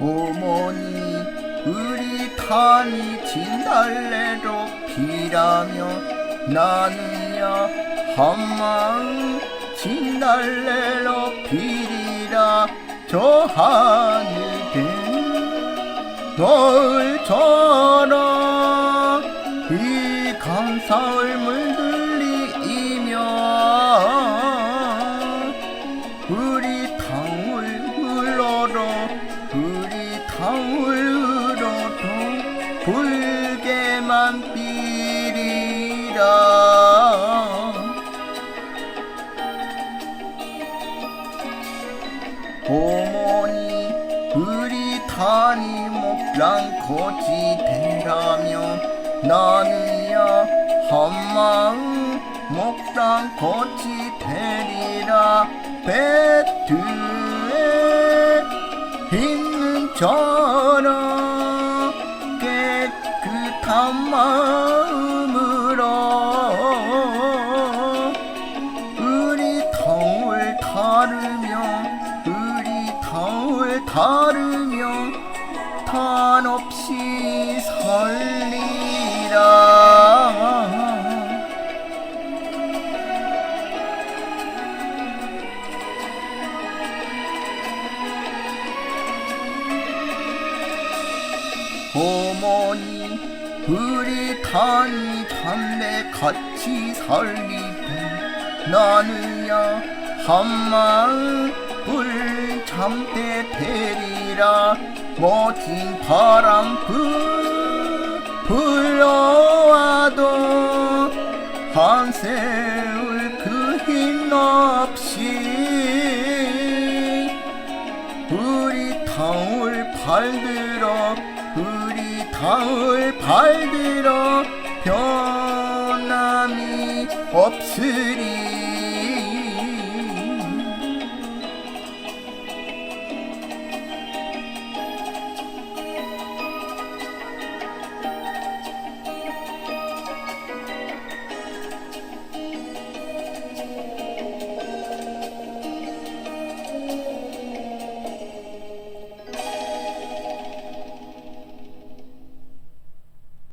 어머니 우리 탄이 진달래로 피라며 나는야 한마음 진달래로 피리라. 저 하늘에 너울처럼 이 감사을 흘러도 붉게만 비리라. 어머니 우리 탄이 목랑 거지 되라며 나는야 한마음 목랑 거지 되리라. 배트 저런 깨끗한 마음으로 우리 탕을 다르며 우리 탕을 다르며 탄 없이 어머니 우리 탄이 참내 같이 살리되 나는야 한마음 불 참대 되리라. 멋진 바람 불 불러와도 한세울 그 힘 없이 탕을 발들어 우리 탕을 발들어 변함이 없으리